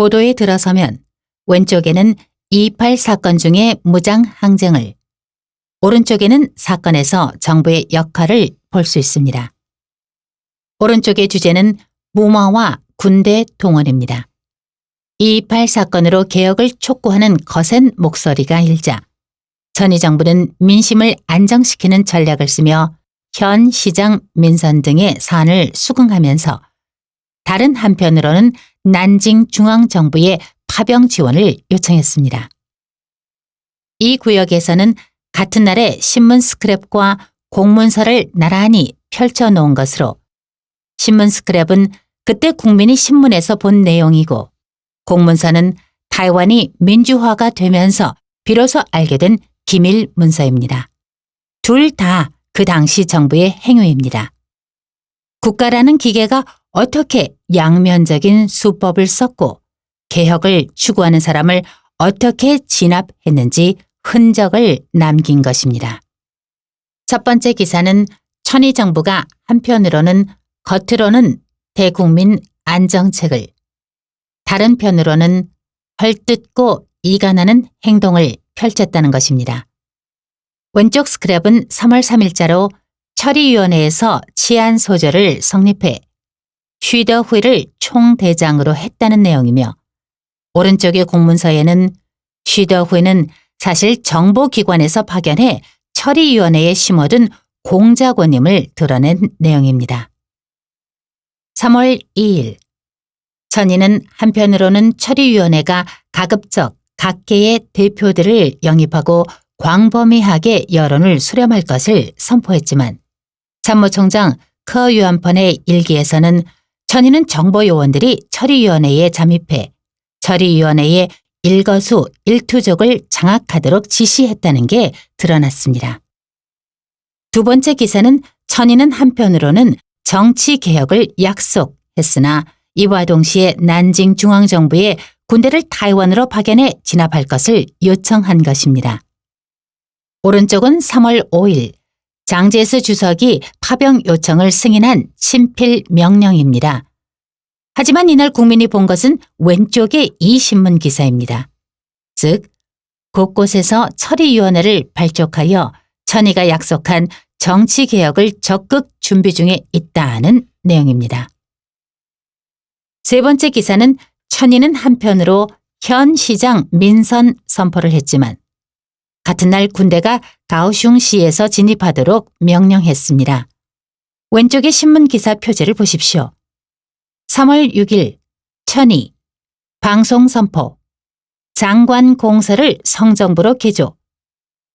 보도에 들어서면 왼쪽에는 2.28 사건 중의 무장 항쟁을, 오른쪽에는 사건에서 정부의 역할을 볼 수 있습니다. 오른쪽의 주제는 무마와 군대 동원입니다. 2.28 사건으로 개혁을 촉구하는 거센 목소리가 일자 전희 정부는 민심을 안정시키는 전략을 쓰며 현 시장 민선 등의 사안을 수긍하면서 다른 한편으로는 난징 중앙정부의 파병 지원을 요청했습니다. 이 구역에서는 같은 날에 신문 스크랩과 공문서를 나란히 펼쳐놓은 것으로 신문 스크랩은 그때 국민이 신문에서 본 내용이고 공문서는 타이완이 민주화가 되면서 비로소 알게 된 기밀 문서입니다. 둘 다 그 당시 정부의 행위입니다. 국가라는 기계가 어떻게 양면적인 수법을 썼고 개혁을 추구하는 사람을 어떻게 진압했는지 흔적을 남긴 것입니다. 첫 번째 기사는 천희 정부가 한편으로는 겉으로는 대국민 안정책을 다른 편으로는 헐뜯고 이간하는 행동을 펼쳤다는 것입니다. 왼쪽 스크랩은 3월 3일자로 처리위원회에서 치안 소절을 성립해 쉬더후이를 총대장으로 했다는 내용이며 오른쪽의 공문서에는 쉬더후이는 사실 정보기관에서 파견해 처리위원회에 심어둔 공작원임을 드러낸 내용입니다. 3월 2일 전인은 한편으로는 처리위원회가 가급적 각계의 대표들을 영입하고 광범위하게 여론을 수렴할 것을 선포했지만 참모총장 커 유한펀의 일기에서는 천인은 정보요원들이 처리위원회에 잠입해 처리위원회의 일거수 일투족을 장악하도록 지시했다는 게 드러났습니다. 두 번째 기사는 천인은 한편으로는 정치 개혁을 약속했으나 이와 동시에 난징 중앙정부에 군대를 타이완으로 파견해 진압할 것을 요청한 것입니다. 오른쪽은 3월 5일 장제스 주석이 파병 요청을 승인한 친필 명령입니다. 하지만 이날 국민이 본 것은 왼쪽의 이 신문 기사입니다. 즉, 곳곳에서 처리위원회를 발족하여 천희가 약속한 정치개혁을 적극 준비 중에 있다는 내용입니다. 세 번째 기사는 천희는 한편으로 현 시장 민선 선포를 했지만 같은 날 군대가 가오슝시에서 진입하도록 명령했습니다. 왼쪽의 신문 기사 표제를 보십시오. 3월 6일 천희 방송 선포. 장관 공서를 성정부로 개조.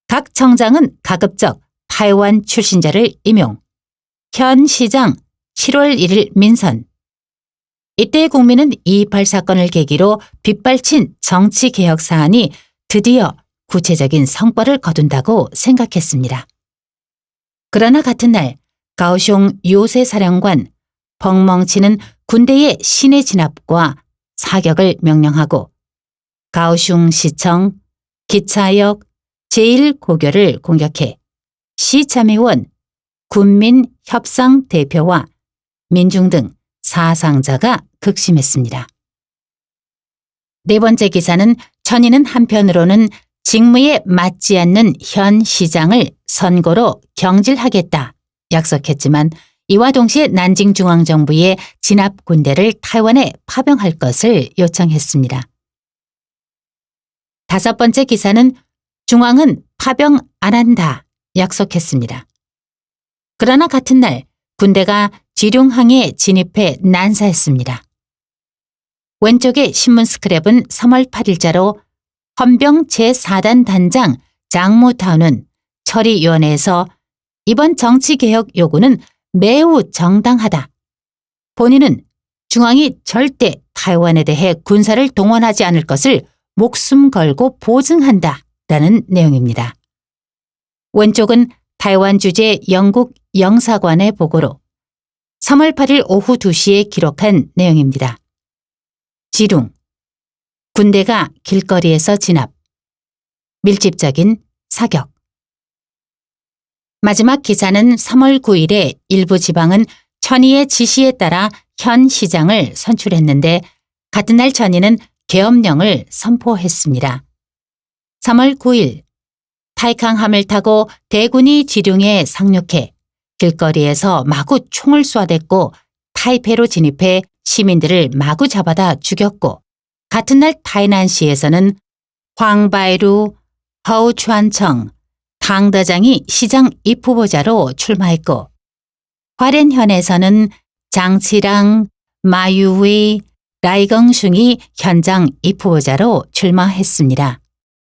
각 청장은 가급적 타이완 출신자를 임용. 현 시장 7월 1일 민선. 이때 국민은 228 사건을 계기로 빗발친 정치 개혁 사안이 드디어 구체적인 성과를 거둔다고 생각했습니다. 그러나 같은 날 가오숑 요새 사령관 벙멍치는 군대의 신의 진압과 사격을 명령하고 가오슝 시청, 기차역, 제1고교를 공격해 시참의원, 군민협상대표와 민중 등 사상자가 극심했습니다. 네 번째 기사는 천인은 한편으로는 직무에 맞지 않는 현 시장을 선거로 경질하겠다 약속했지만 이와 동시에 난징 중앙정부의 진압 군대를 타이완에 파병할 것을 요청했습니다. 다섯 번째 기사는 중앙은 파병 안 한다 약속했습니다. 그러나 같은 날 군대가 지룡항에 진입해 난사했습니다. 왼쪽의 신문 스크랩은 3월 8일자로 헌병 제4단 단장 장무타운은 처리위원회에서 이번 정치개혁 요구는 매우 정당하다. 본인은 중앙이 절대 타이완에 대해 군사를 동원하지 않을 것을 목숨 걸고 보증한다. 라는 내용입니다. 왼쪽은 타이완 주재 영국 영사관의 보고로 3월 8일 오후 2시에 기록한 내용입니다. 지룽. 군대가 길거리에서 진압. 밀집적인 사격. 마지막 기사는 3월 9일에 일부 지방은 천희의 지시에 따라 현 시장을 선출했는데 같은 날 천희는 계엄령을 선포했습니다. 3월 9일 타이캉함을 타고 대군이 지룡에 상륙해 길거리에서 마구 총을 쏘아댔고 타이페로 진입해 시민들을 마구 잡아다 죽였고 같은 날 타이난시에서는 황바이루, 허우추안청, 당더장이 시장 입후보자로 출마했고 화련현에서는 장치랑, 마유위, 라이경슝이 현장 입후보자로 출마했습니다.